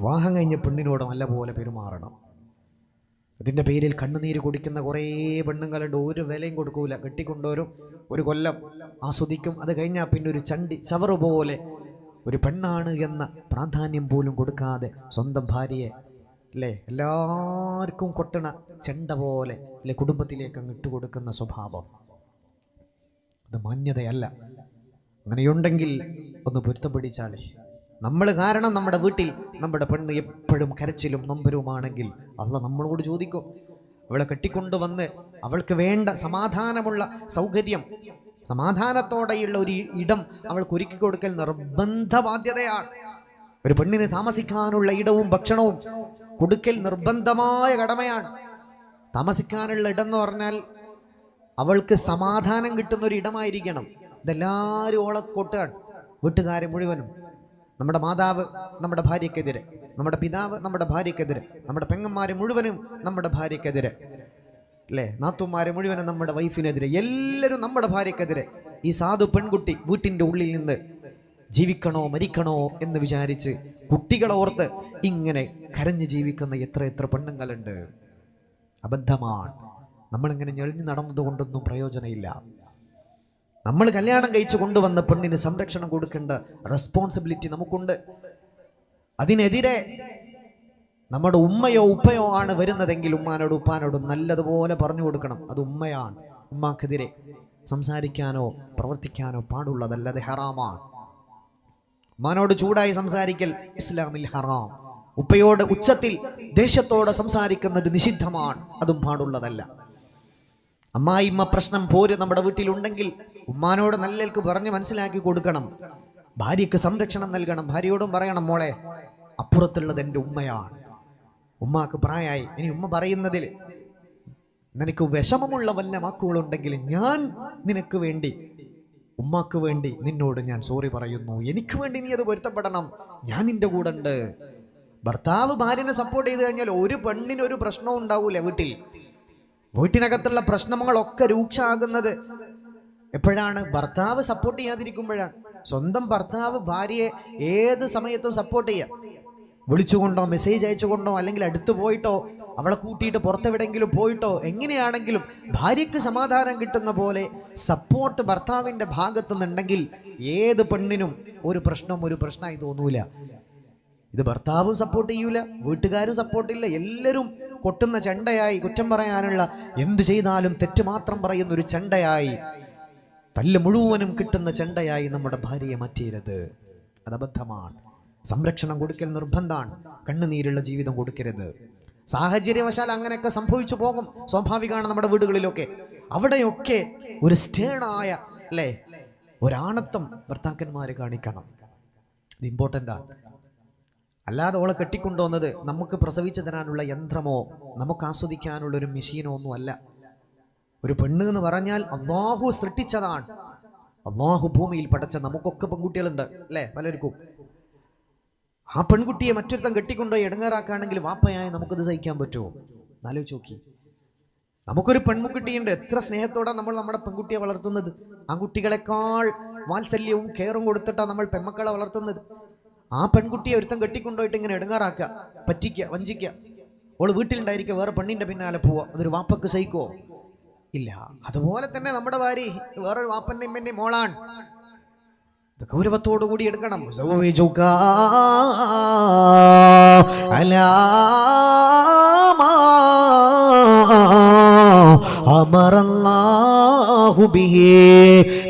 വിവാഹം കഴിഞ്ഞ പെണ്ണിനോട് നല്ല പോലെ പെരുമാറണം. അതിന്റെ പേരിൽ കണ്ണുനീര് കുടിക്കുന്ന കുറേ പെണ്ണുങ്ങളുണ്ട്. ഒരു വിലയും കൊടുക്കൂല. കെട്ടിക്കൊണ്ടോരും ഒരു കൊല്ലം ആസ്വദിക്കും. അത് കഴിഞ്ഞാൽ പിന്നെ ഒരു ചണ്ടി ചവറ് പോലെ ഒരു പെണ്ണാണ് എന്ന പ്രാധാന്യം പോലും കൊടുക്കാതെ സ്വന്തം ഭാര്യയെ അല്ലേ എല്ലാവർക്കും കൊട്ടണ ചെണ്ട പോലെ അല്ലെ കുടുംബത്തിലേക്ക് അങ്ങ് ഇട്ടുകൊടുക്കുന്ന സ്വഭാവം. അത് മാന്യതയല്ല. അങ്ങനെയുണ്ടെങ്കിൽ ഒന്ന് പൊരുത്തം പിടിച്ചാലേ. നമ്മൾ കാരണം നമ്മുടെ വീട്ടിൽ നമ്മുടെ പെണ്ണ് എപ്പോഴും കരച്ചിലും നൊമ്പരുമാണെങ്കിൽ അല്ല നമ്മളോട് ചോദിക്കും. അവളെ കെട്ടിക്കൊണ്ടുവന്ന് അവൾക്ക് വേണ്ട സമാധാനമുള്ള സൗകര്യം സമാധാനത്തോടെയുള്ള ഒരു ഇടം അവൾക്ക് ഒരുക്കി കൊടുക്കൽ നിർബന്ധ ബാധ്യതയാണ്. ഒരു പെണ്ണിന് താമസിക്കാനുള്ള ഇടവും ഭക്ഷണവും കൊടുക്കൽ നിർബന്ധമായ കടമയാണ്. താമസിക്കാനുള്ള ഇടം എന്ന് പറഞ്ഞാൽ അവൾക്ക് സമാധാനം കിട്ടുന്ന ഒരു ഇടമായിരിക്കണം. ഇതെല്ലാവരും ഓളെ കൊട്ടുകയാണ് വീട്ടുകാരെ മുഴുവനും. നമ്മുടെ മാതാവ് നമ്മുടെ ഭാര്യക്കെതിരെ നമ്മുടെ പിതാവ് നമ്മുടെ ഭാര്യക്കെതിരെ നമ്മുടെ പെങ്ങന്മാര് മുഴുവനും നമ്മുടെ ഭാര്യക്കെതിരെ അല്ലേ? നാത്തുമാര് മുഴുവനും നമ്മുടെ വൈഫിനെതിരെ എല്ലാവരും നമ്മുടെ ഭാര്യക്കെതിരെ ഈ സാധു പെൺകുട്ടി വീട്ടിന്റെ ഉള്ളിൽ നിന്ന് ജീവിക്കണോ മരിക്കണോ എന്ന് വിചാരിച്ച് കുട്ടികളെ ഓർത്ത് ഇങ്ങനെ കരഞ്ഞു ജീവിക്കുന്ന എത്ര എത്ര പെണ്ണുങ്ങളുണ്ട്. അബദ്ധമാണ്. നമ്മളിങ്ങനെ ഞെളിഞ്ഞു നടന്നതുകൊണ്ടൊന്നും പ്രയോജനമില്ല. നമ്മൾ കല്യാണം കഴിച്ചു കൊണ്ടുവന്ന പെണ്ണിന് സംരക്ഷണം കൊടുക്കേണ്ട റെസ്പോൺസിബിലിറ്റി നമുക്കുണ്ട്. അതിനെതിരെ നമ്മുടെ ഉമ്മയോ ഉപ്പയോ ആണ് വരുന്നതെങ്കിൽ ഉമ്മാനോട് ഉപ്പാനോടും നല്ലതുപോലെ പറഞ്ഞു കൊടുക്കണം. അത് ഉമ്മയാണ്. ഉമ്മാക്കെതിരെ സംസാരിക്കാനോ പ്രവർത്തിക്കാനോ പാടുള്ളതല്ല അത് ഹറാമാണ്. ഉമ്മാനോട് ചൂടായി സംസാരിക്കൽ ഇസ്ലാമിൽ ഹറാം. ഉപ്പയോട് ഉച്ചത്തിൽ ദേഷ്യത്തോടെ സംസാരിക്കുന്നത് നിഷിദ്ധമാണ്. അതും പാടുള്ളതല്ല. അമ്മായിമ്മ പ്രശ്നം പോര് നമ്മുടെ വീട്ടിലുണ്ടെങ്കിൽ ഉമ്മാനോട് നല്ലൽക്ക് പറഞ്ഞ് മനസ്സിലാക്കി കൊടുക്കണം. ഭാര്യക്ക് സംരക്ഷണം നൽകണം. ഭാര്യയോടും പറയണം മോളെ അപ്പുറത്തുള്ളത് എന്റെ ഉമ്മയാണ്. ഉമ്മാക്ക് പ്രായമായി ഇനി ഉമ്മ പറയുന്നതിൽ നിനക്ക് വിഷമമുള്ള വല്ല വാക്കുകളുണ്ടെങ്കിൽ ഞാൻ നിനക്ക് വേണ്ടി ഉമ്മാക്ക് വേണ്ടി നിന്നോട് ഞാൻ സോറി പറയുന്നു. എനിക്ക് വേണ്ടി നീ അത് പൊരുത്തപ്പെടണം. ഞാൻ നിന്റെ കൂടെ ഉണ്ട് ഭർത്താവ് ഭാര്യനെ സപ്പോർട്ട് ചെയ്ത് കഴിഞ്ഞാൽ ഒരു പെണ്ണിന് ഒരു പ്രശ്നവും ഉണ്ടാവൂല വീട്ടിൽ. വീട്ടിനകത്തുള്ള പ്രശ്നങ്ങളൊക്കെ രൂക്ഷമാകുന്നത് എപ്പോഴാണ് ഭർത്താവ് സപ്പോർട്ട് ചെയ്യാതിരിക്കുമ്പോഴാണ്? സ്വന്തം ഭർത്താവ് ഭാര്യയെ ഏത് സമയത്തും സപ്പോർട്ട് ചെയ്യാം? വിളിച്ചുകൊണ്ടോ മെസ്സേജ് അയച്ചുകൊണ്ടോ അല്ലെങ്കിൽ അടുത്ത് പോയിട്ടോ അവളെ കൂട്ടിയിട്ട് പുറത്തെവിടെങ്കിലും പോയിട്ടോ എങ്ങനെയാണെങ്കിലും ഭാര്യയ്ക്ക് സമാധാനം കിട്ടുന്ന പോലെ സപ്പോർട്ട് ഭർത്താവിന്റെ ഭാഗത്തു നിന്നുണ്ടെങ്കിൽ ഏത് പെണ്ണിനും ഒരു പ്രശ്നം ഒരു പ്രശ്നമായി തോന്നൂല. ഇത് ഭർത്താവും സപ്പോർട്ട് ചെയ്യൂല വീട്ടുകാരും സപ്പോർട്ടില്ല എല്ലാവരും കൊട്ടുന്ന ചെണ്ടയായി കുറ്റം പറയാനുള്ള എന്ത് ചെയ്താലും തെറ്റ് മാത്രം പറയുന്ന ഒരു ചെണ്ടയായി തല്ല് മുഴുവനും കിട്ടുന്ന ചെണ്ടയായി നമ്മുടെ ഭാര്യയെ മാറ്റിയരുത് അത് അബദ്ധമാണ് സംരക്ഷണം കൊടുക്കൽ നിർബന്ധമാണ്. കണ്ണുനീരുള്ള ജീവിതം കൊടുക്കരുത്. സാഹചര്യവശാൽ അങ്ങനെയൊക്കെ സംഭവിച്ചു പോകും. സ്വാഭാവികമാണ് നമ്മുടെ വീടുകളിലൊക്കെ. അവിടെയൊക്കെ ഒരു സ്റ്റേണായ അല്ലേ? ഒരാണത്വം ഭർത്താക്കന്മാരെ കാണിക്കണം. ഇത് ഇമ്പോർട്ടന്റ് ആണ്. അല്ലാതെ ഓളെ കെട്ടിക്കൊണ്ടുവന്നത് നമുക്ക് പ്രസവിച്ചു തരാനുള്ള യന്ത്രമോ നമുക്ക് ആസ്വദിക്കാനുള്ള ഒരു മെഷീനോ ഒന്നും അല്ല. ഒരു പെണ്ണ് എന്ന് പറഞ്ഞാൽ അള്ളാഹു സൃഷ്ടിച്ചതാണ്. അള്ളാഹു ഭൂമിയിൽ പടച്ച നമുക്കൊക്കെ പെൺകുട്ടികളുണ്ട് അല്ലേ? പലർക്കും. ആ പെൺകുട്ടിയെ മറ്റൊരുത്തം കെട്ടിക്കൊണ്ടുപോയി ഇടങ്ങേറാക്കുകയാണെങ്കിൽ വാപ്പയായി നമുക്കത് സഹിക്കാൻ പറ്റുമോ? ആലോചിച്ച് നോക്കി. നമുക്കൊരു പെൺകുട്ടിയുണ്ട് എത്ര സ്നേഹത്തോടെ നമ്മൾ നമ്മുടെ പെൺകുട്ടിയെ വളർത്തുന്നത്? ആ കുട്ടികളെക്കാൾ വാത്സല്യവും കെയറും കൊടുത്തിട്ടാണ് നമ്മൾ പെമ്മക്കളെ വളർത്തുന്നത്. ആ പെൺകുട്ടിയെ ഒരുത്തം കെട്ടിക്കൊണ്ടുപോയിട്ട് ഇങ്ങനെ ഇടങ്ങാറാക്കുക പറ്റിക്കുക വഞ്ചിക്കുക. ഓൾ വീട്ടിലുണ്ടായിരിക്കുക വേറെ പെണ്ണിന്റെ പിന്നാലെ പോവുക അതൊരു വാപ്പക്ക് സഹിക്കുവോ? ഇല്ല. അതുപോലെ തന്നെ നമ്മുടെ ഭാര്യ വേറൊരു വാപ്പന്റെ ഇമ്മന്റെ മോളാണ്. ഗൗരവത്തോടു കൂടി എടുക്കണം. സൗവിജുക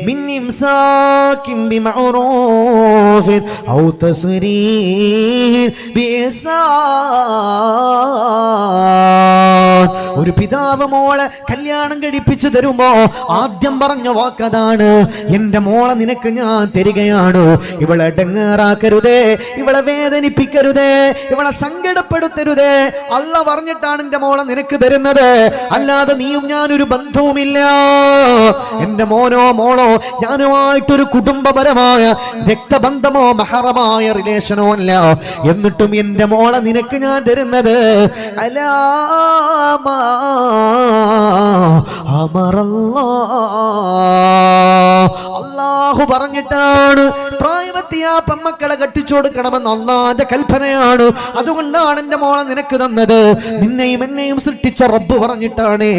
അലാ മാ أمر الله به من إمساك بمعروف أو تسريح بإحسان ഒരു പിതാവ് മോളെ കല്യാണം കഴിപ്പിച്ചു തരുമ്പോ ആദ്യം പറഞ്ഞ വാക്കതാണ് എന്റെ മോളെ നിനക്ക് ഞാൻ തരികയാണ് ഇവളെ ഡങ്ങാറാക്കരുതേ ഇവളെ വേദനിപ്പിക്കരുതേ ഇവളെ സങ്കടപ്പെടുത്തരുതേ അല്ല പറഞ്ഞിട്ടാണ് എന്റെ മോളെ നിനക്ക് തരുന്നത് അല്ലാതെ നീയും ഞാനൊരു ബന്ധവുമില്ല എന്റെ മോനോ മോളോ ഞാനുമായിട്ടൊരു കുടുംബപരമായ രക്തബന്ധമോ മഹറമായ റിലേഷനോ അല്ല. എന്നിട്ടും എന്റെ മോളെ നിനക്ക് ഞാൻ തരുന്നത് അലാമാ അമറല്ലാ. അള്ളാഹു പറഞ്ഞിട്ടാണ്. പ്രായവത്തിയ പെമ്മക്കളെ കെട്ടിച്ചു കൊടുക്കണമെന്ന് അള്ളാന്റെ കൽപ്പനയാണ്. അതുകൊണ്ടാണ് എന്റെ മോളെ നിനക്ക് തന്നത്. നിന്നെയും എന്നെയും സൃഷ്ടിച്ച റബ്ബ് പറഞ്ഞിട്ടാണ്.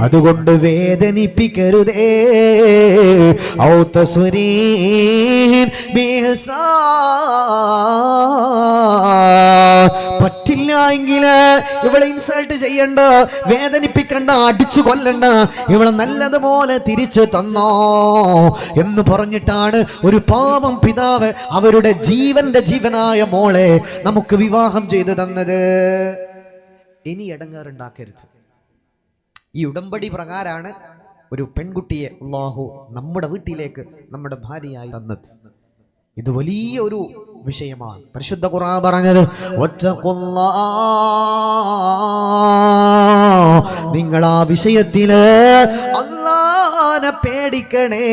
അതുകൊണ്ട് വേദനിപ്പിക്കരുതേ. ഔ തസ്വരീൻ ബിഹ്സാൻ. പറ്റില്ല എങ്കിൽ ഇവളെ ഇൻസൾട്ട് ചെയ്യണ്ട വേദനിപ്പിക്കണ്ട അടിച്ചു കൊല്ലണ്ട. ഇവളെ നല്ലതുപോലെ തിരിച്ചു തന്നോ എന്ന് പറഞ്ഞിട്ടാണ് ഒരു പാവം പിതാവ് അവരുടെ ജീവന്റെ ജീവനായ മോളെ നമുക്ക് വിവാഹം ചെയ്തു തന്നത്. ഇനി ഇടങ്ങാറുണ്ടാക്കരുത് ഈ ഉടമ്പടി പ്രകാരാണ് ഒരു പെൺകുട്ടിയെ അള്ളാഹു നമ്മുടെ വീട്ടിലേക്ക് നമ്മുടെ ഭാര്യയായി തന്നത്. ഇത് വലിയ ഒരു വിഷയമാണ്. പരിശുദ്ധ ഖുർആൻ പറഞ്ഞത് നിങ്ങൾ ആ വിഷയത്തിൽ അള്ളാനെ പേടിക്കണേ.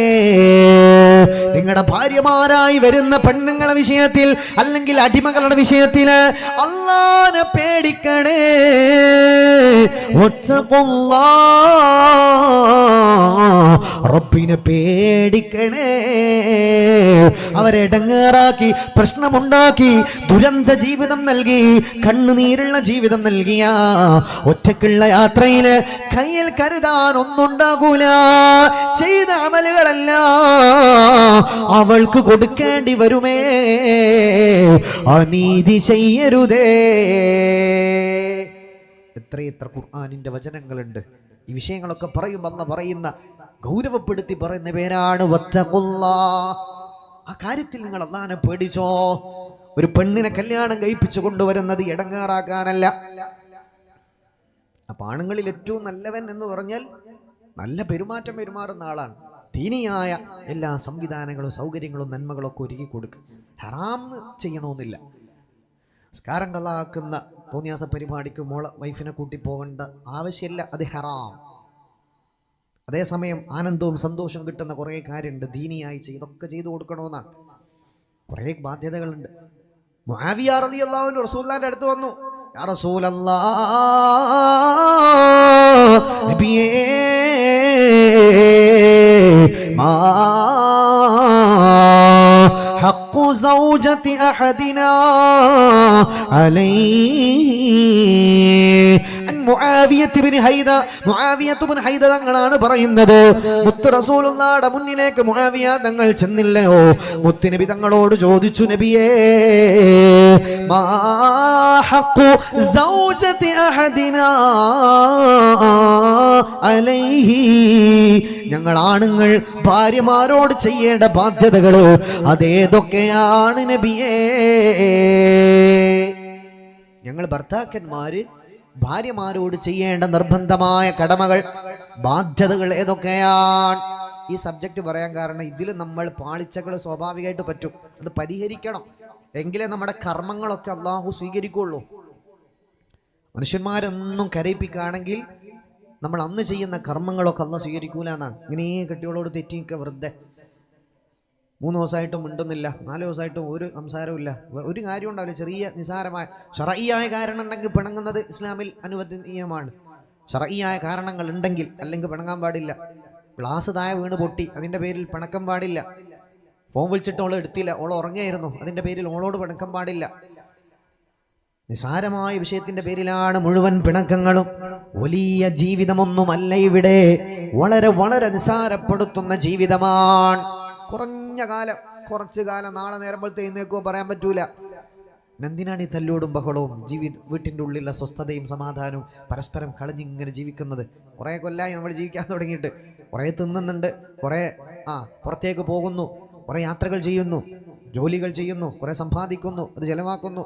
നിങ്ങളുടെ ഭാര്യമാരായി വരുന്ന പെണ്ണുങ്ങളുടെ വിഷയത്തിൽ അല്ലെങ്കിൽ അടിമകളുടെ വിഷയത്തിൽ അല്ലാനെ പേടിക്കണേ. ഒറ്റക്കൊല്ലാ റബ്ബിനെ പേടിക്കണേ. അവരെ ഇടങ്ങേറാക്കി പ്രശ്നമുണ്ടാക്കി ദുരന്ത ജീവിതം നൽകി കണ്ണുനീരുള്ള ജീവിതം നൽകിയ. ഒറ്റക്കുള്ള യാത്രയിൽ കയ്യിൽ കരുതാൻ ഒന്നുണ്ടാകൂല. ചെയ്ത അമലുകളല്ല. അവൾക്ക് കൊടുക്കേണ്ടി വരുമേ. അനീതി ചെയ്യരുതേ. എത്രയെത്ര ഖുർആാനിന്റെ വചനങ്ങളുണ്ട്. ഈ വിഷയങ്ങളൊക്കെ പറയും അന്ന് പറയുന്ന ഗൗരവപ്പെടുത്തി പറയുന്ന പേരാണ്. ആ കാര്യത്തിൽ നിങ്ങൾ അള്ളാനെ പേടിച്ചോ? ഒരു പെണ്ണിനെ കല്യാണം കഴിപ്പിച്ചു കൊണ്ടുവരുന്നത് ഇടങ്ങാറാക്കാനല്ല. അപ്പൊ ആണുങ്ങളിൽ ഏറ്റവും നല്ലവൻ എന്ന് പറഞ്ഞാൽ നല്ല പെരുമാറ്റം പെരുമാറുന്ന ആളാണ്. ദീനിയായ എല്ലാ സംവിധാനങ്ങളും സൗകര്യങ്ങളും നന്മകളൊക്കെ ഒരുക്കി കൊടുക്കുക ഹറാം ചെയ്യണമെന്നില്ല സ്കാരം കളാക്കുന്ന തോന്നിയാസ പരിപാടിക്ക് മോളെ വൈഫിനെ കൂട്ടി പോകേണ്ട ആവശ്യമില്ല. അത് ഹറാം. അതേസമയം ആനന്ദവും സന്തോഷവും കിട്ടുന്ന കുറേ കാര്യമുണ്ട് ദീനിയായി ചെയ്തൊക്കെ ചെയ്തു കൊടുക്കണമെന്നാണ് കുറേ ബാധ്യതകളുണ്ട് മുആവിയ റളിയല്ലാഹു റസൂലുള്ളാഹിന്റെ അടുത്ത് വന്നു യാ റസൂലല്ലാ നബിയേ മാ حق زوجة أحدنا عليه മുആവിയത്തിബിൻ ഹൈദ മുആവിയത്തുബിൻ ഹൈദ തങ്ങളാണ് പറയുന്നത്. മുത്ത് റസൂലുള്ളാടെ മുന്നിലേക്ക് മുആവിയ തങ്ങൾ ചെന്നില്ലയോ? മുത്ത് നബി തങ്ങളോട് ചോദിച്ചു നബിയേ മാ ഹഖു സൗജതി അഹദിനാ അലൈഹി. ഞങ്ങൾ ആണുങ്ങൾ ഭാര്യമാരോട് ചെയ്യേണ്ട ബാധ്യതകൾ അതേതൊക്കെയാണ് നബിയേ? ഞങ്ങൾ ഭർത്താക്കന്മാര് ഭാര്യമാരോട് ചെയ്യേണ്ട നിർബന്ധമായ കടമകൾ ബാധ്യതകൾ ഏതൊക്കെയാണ്? ഈ സബ്ജക്റ്റ് പറയാൻ കാരണം ഇതിൽ നമ്മൾ പാളിച്ചകൾ സ്വാഭാവികമായിട്ട് പറ്റും. അത് പരിഹരിക്കണം. എങ്കിലേ നമ്മുടെ കർമ്മങ്ങളൊക്കെ അള്ളാഹു സ്വീകരിക്കുള്ളൂ. മനുഷ്യന്മാരൊന്നും കരയിപ്പിക്കുകയാണെങ്കിൽ നമ്മൾ അന്ന് ചെയ്യുന്ന കർമ്മങ്ങളൊക്കെ അന്ന് സ്വീകരിക്കൂല എന്നാണ്. ഇങ്ങനെ കെട്ടികളോട് തെറ്റിയൊക്കെ വെറുതെ. മൂന്ന് ദിവസമായിട്ടും മിണ്ടുന്നില്ല നാല് ദിവസമായിട്ടും ഒരു സംസാരവും ഇല്ല. ഒരു കാര്യം ഉണ്ടാവില്ല ചെറിയ നിസാരമായ ഷറയിയായ കാരണം ഉണ്ടെങ്കിൽ പിണങ്ങുന്നത് ഇസ്ലാമിൽ അനുവദനീയമാണ്. ഷറയിയായ കാരണങ്ങൾ ഉണ്ടെങ്കിൽ അല്ലെങ്കിൽ പിണങ്ങാൻ പാടില്ല. ഗ്ലാസ് താഴെ വീണ് പൊട്ടി അതിന്റെ പേരിൽ പിണക്കം പാടില്ല. ഫോൺ വിളിച്ചിട്ട് ഓൾ എടുത്തില്ല ഓൾ ഉറങ്ങിയായിരുന്നു അതിന്റെ പേരിൽ ഓളോട് പിണക്കം പാടില്ല. നിസാരമായ വിഷയത്തിന്റെ പേരിലാണ് മുഴുവൻ പിണക്കങ്ങളും. വലിയ ജീവിതമൊന്നുമല്ല ഇവിടെ. വളരെ വളരെ നിസാരപ്പെടുത്തുന്ന ജീവിതമാണ്. കുറഞ്ഞ കാലം കുറച്ച് കാലം നാളെ നേരമ്പോഴത്തെ എന്നേക്കോ പറയാൻ പറ്റൂല. എന്തിനാണ് ഈ തല്ലോടും ബഹളവും ജീവി വീട്ടിന്റെ ഉള്ളിലുള്ള സ്വസ്ഥതയും സമാധാനവും പരസ്പരം കളഞ്ഞിങ്ങനെ ജീവിക്കുന്നത്. കുറേ കൊല്ലായി നമ്മൾ ജീവിക്കാൻ തുടങ്ങിയിട്ട്. കുറേ തിന്നുന്നുണ്ട് കുറേ ആ പുറത്തേക്ക് പോകുന്നു കുറേ യാത്രകൾ ചെയ്യുന്നു ജോലികൾ ചെയ്യുന്നു കുറേ സമ്പാദിക്കുന്നു അത് ചിലവാക്കുന്നു.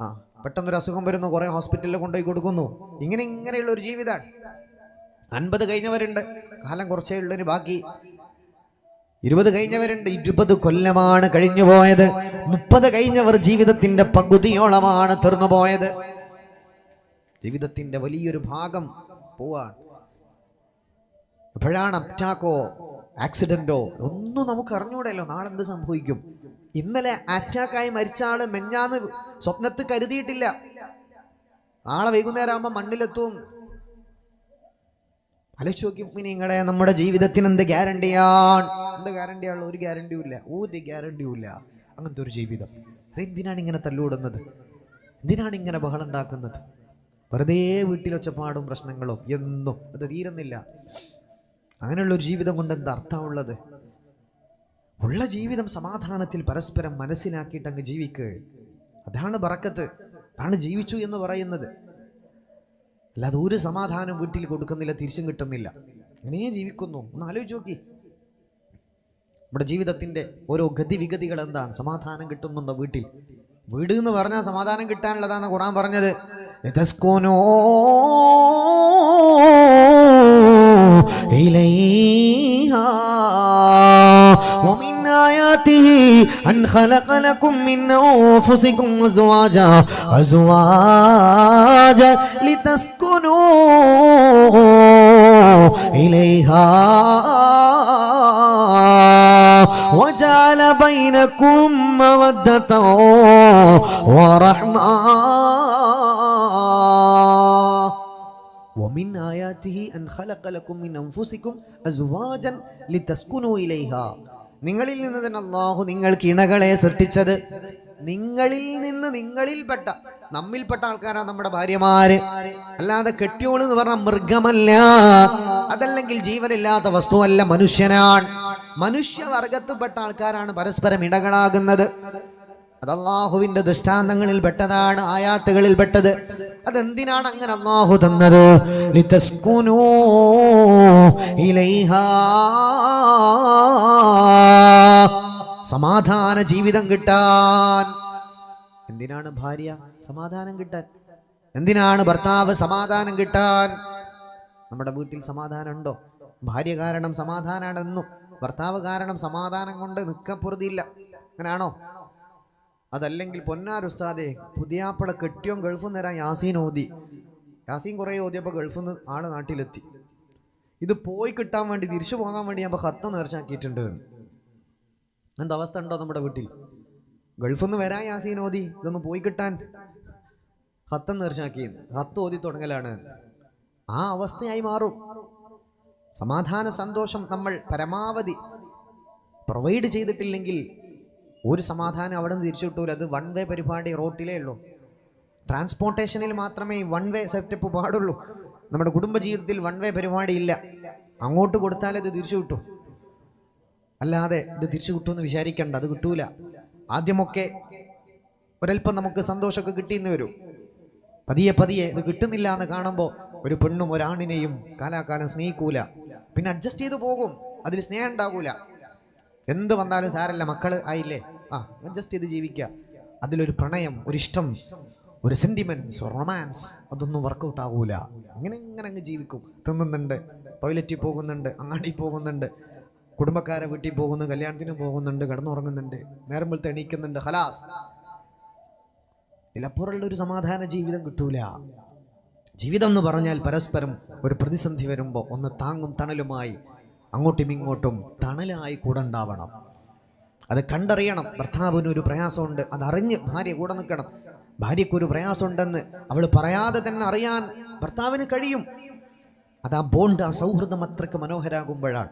ആ പെട്ടെന്നൊരു അസുഖം വരുന്നു കുറേ ഹോസ്പിറ്റലിൽ കൊണ്ടുപോയി കൊടുക്കുന്നു. ഇങ്ങനെ ഇങ്ങനെയുള്ള ഒരു ജീവിതമാണ് അൻപത് കഴിഞ്ഞവരുണ്ട് കാലം കുറച്ചേ ഉള്ളതിന് ബാക്കി ഇരുപത് കഴിഞ്ഞവരുണ്ട് ഇരുപത് കൊല്ലമാണ് കഴിഞ്ഞു പോയത് മുപ്പത് കഴിഞ്ഞവർ ജീവിതത്തിന്റെ പകുതിയോളമാണ് തീർന്നു പോയത് ജീവിതത്തിന്റെ വലിയൊരു ഭാഗം പോവാ എപ്പോഴാണ് അറ്റാക്കോ ആക്സിഡന്റോ ഒന്നും നമുക്ക് അറിഞ്ഞൂടല്ലോ നാളെ എന്ത് സംഭവിക്കും. ഇന്നലെ അറ്റാക്കായി മരിച്ച ആൾ മെഞ്ഞാന്ന് സ്വപ്നത്ത് കരുതിയിട്ടില്ല. നാളെ വൈകുന്നേരം ആകുമ്പോൾ മണ്ണിലെത്തും നിങ്ങളെ നമ്മുടെ ജീവിതത്തിന് എന്ത് ഗ്യാരണ്ടിയാണ് എന്ത് ഗ്യാരണ്ടിയാണല്ലോ ഒരു ഗ്യാരണ്ടിയും ഇല്ല. ഒരു ഗ്യാരണ്ടിയും ഇല്ല. അങ്ങനത്തെ ഒരു ജീവിതം. എന്തിനാണ് ഇങ്ങനെ തല്ലുവിടുന്നത് എന്തിനാണ് ഇങ്ങനെ ബഹളം ഉണ്ടാക്കുന്നത് വെറുതെ വീട്ടിൽ ഒച്ചപ്പാടും പ്രശ്നങ്ങളും എന്നും അത് തീരുന്നില്ല. അങ്ങനെയുള്ള ഒരു ജീവിതം കൊണ്ട് എന്താ അർത്ഥമുള്ളത്? ഉള്ള ജീവിതം സമാധാനത്തിൽ പരസ്പരം മനസ്സിലാക്കിയിട്ട് അങ്ങ് ജീവിക്ക്. അതാണ് ബറക്കത്ത് അതാണ് ജീവിച്ചു എന്ന് പറയുന്നത്. അല്ലാതെ ഒരു സമാധാനം വീട്ടിൽ കൊടുക്കുന്നില്ല തിരിച്ചും കിട്ടുന്നില്ല. അങ്ങനെ ജീവിക്കുന്നു. ഒന്ന് ആലോചിച്ച് നോക്കി. നമ്മുടെ ജീവിതത്തിന്റെ ഓരോ ഗതിവിഗതികൾ എന്താണ് സമാധാനം കിട്ടുന്നുണ്ടോ വീട്ടിൽ വീട് എന്ന് പറഞ്ഞാൽ സമാധാനം കിട്ടാനുള്ളതാണ് ഖുറാൻ പറഞ്ഞത് "ലിതസ്കുനൂ إليها ومن آياته أن خلق لكم من أنفسكم أزواجا أزواجا لتسكنوا إليها وجعل بينكم مودة ورحمة ومن آياته أن خلق لكم من أنفسكم أزواجا لتسكنوا إليها നിങ്ങളിൽ നിന്ന് തന്നെ അള്ളാഹു നിങ്ങൾക്ക് ഇണകളെ സൃഷ്ടിച്ചത് നിങ്ങളിൽ നിന്ന് നിങ്ങളിൽപ്പെട്ട നമ്മിൽപ്പെട്ട ആൾക്കാരാണ് നമ്മുടെ ഭാര്യമാര് അല്ലാതെ കെട്ടിയോള് എന്ന് പറഞ്ഞ മൃഗമല്ല അതല്ലെങ്കിൽ ജീവനില്ലാത്ത വസ്തുവല്ല മനുഷ്യനാണ് മനുഷ്യവർഗത്തിൽപ്പെട്ട ആൾക്കാരാണ് പരസ്പരം ഇടകളാകുന്നത്. അത് അള്ളാഹുവിന്റെ ദൃഷ്ടാന്തങ്ങളിൽ പെട്ടതാണ് ആയാത്തുകളിൽ പെട്ടത് അതെന്തിനാണ് അങ്ങനെ അള്ളാഹു തന്നത്. സമാധാന ജീവിതം കിട്ടാൻ. എന്തിനാണ് ഭാര്യ സമാധാനം കിട്ടാൻ? എന്തിനാണ് ഭർത്താവ് സമാധാനം കിട്ടാൻ? നമ്മുടെ വീട്ടിൽ സമാധാനം ഉണ്ടോ ഭാര്യ കാരണം സമാധാനമാണെന്നും ഭർത്താവ് കാരണം സമാധാനം കൊണ്ട് നിൽക്കപ്പുറതിയില്ല അങ്ങനെയാണോ? അതല്ലെങ്കിൽ പൊന്നാർ ഉസ്താദെ പുതിയാപ്പള കെട്ടിയോ ഗൾഫിൽ നിന്ന് തരാൻ യാസീൻ ഓതി. യാസീൻ കുറേ ഓതിയപ്പോൾ ഗൾഫിൽ നിന്ന് ആൾ നാട്ടിലെത്തി. ഇത് പോയി കിട്ടാൻ വേണ്ടി തിരിച്ചു പോകാൻ വേണ്ടി ഞാൻ ഹത്ത നേർച്ചാക്കിയിട്ടുണ്ട് എന്താ അവസ്ഥ ഉണ്ടോ നമ്മുടെ വീട്ടിൽ? ഗൾഫിൽ നിന്ന് വരാൻ യാസീൻ ഓതി ഇതൊന്ന് പോയി കിട്ടാൻ. ഹത്തം നേർച്ചാക്കി ഹത്ത് ഓതി തുടങ്ങലാണ്. ആ അവസ്ഥയായി മാറും. സമാധാന സന്തോഷം നമ്മൾ പരമാവധി പ്രൊവൈഡ് ചെയ്തിട്ടില്ലെങ്കിൽ ഒരു സമാധാനം അവിടെ നിന്ന് തിരിച്ചു കിട്ടൂല. അത് വൺ വേ പരിപാടി റോട്ടിലേ ഉള്ളൂ. ട്രാൻസ്പോർട്ടേഷനിൽ മാത്രമേ വൺ വേ സെറ്റപ്പ് പാടുള്ളൂ. നമ്മുടെ കുടുംബജീവിതത്തിൽ വൺ വേ പരിപാടി ഇല്ല. അങ്ങോട്ട് കൊടുത്താൽ ഇത് തിരിച്ചു കിട്ടും. അല്ലാതെ ഇത് തിരിച്ചു കിട്ടുമെന്ന് വിചാരിക്കണ്ട. അത് കിട്ടൂല. ആദ്യമൊക്കെ ഒരൽപ്പം നമുക്ക് സന്തോഷമൊക്കെ കിട്ടിയെന്ന് വരും. പതിയെ പതിയെ ഇത് കിട്ടുന്നില്ല എന്ന് കാണുമ്പോൾ ഒരു പെണ്ണും ഒരാണിനെയും കാലാകാലം സ്നേഹിക്കൂല. പിന്നെ അഡ്ജസ്റ്റ് ചെയ്ത് പോകും. അതിൽ സ്നേഹം ഉണ്ടാകൂല എന്ത് വന്നാലും സാരല്ല മക്കൾ? ആയില്ലേ? ആ അഡ്ജസ്റ്റ് ചെയ്ത് ജീവിക്കുക. അതിലൊരു പ്രണയം ഒരു ഇഷ്ടം ഒരു സെന്റിമെന്റ്സ് റൊമാൻസ് അതൊന്നും വർക്കൗട്ട് ആകൂല അങ്ങനെ ഇങ്ങനെ അങ്ങ് ജീവിക്കും. തിന്നുന്നുണ്ട് ടോയ്ലറ്റിൽ പോകുന്നുണ്ട് അങ്ങാടി പോകുന്നുണ്ട് കുടുംബക്കാരെ വീട്ടിൽ പോകുന്നു കല്യാണത്തിന് പോകുന്നുണ്ട് കിടന്നുറങ്ങുന്നുണ്ട് നേരം വെളുത്ത് എണീക്കുന്നുണ്ട് ഹലാസ് ഇതിലപ്പുറമുള്ള ഒരു സമാധാന ജീവിതം കിട്ടൂല. ജീവിതം എന്ന് പറഞ്ഞാൽ പരസ്പരം ഒരു പ്രതിസന്ധി വരുമ്പോൾ ഒന്ന് താങ്ങും തണലുമായി അങ്ങോട്ടും ഇങ്ങോട്ടും തണലായി കൂടെ ഉണ്ടാവണം. അത് കണ്ടറിയണം. ഭർത്താവിന് ഒരു പ്രയാസമുണ്ട്. അതറിഞ്ഞ് ഭാര്യ കൂടെ നിൽക്കണം. ഭാര്യയ്ക്കൊരു പ്രയാസമുണ്ടെന്ന് അവൾ പറയാതെ തന്നെ അറിയാൻ ഭർത്താവിന് കഴിയും. അത് ആ ബോണ്ട് ആ സൗഹൃദം അത്രയ്ക്ക് മനോഹരാകുമ്പോഴാണ്.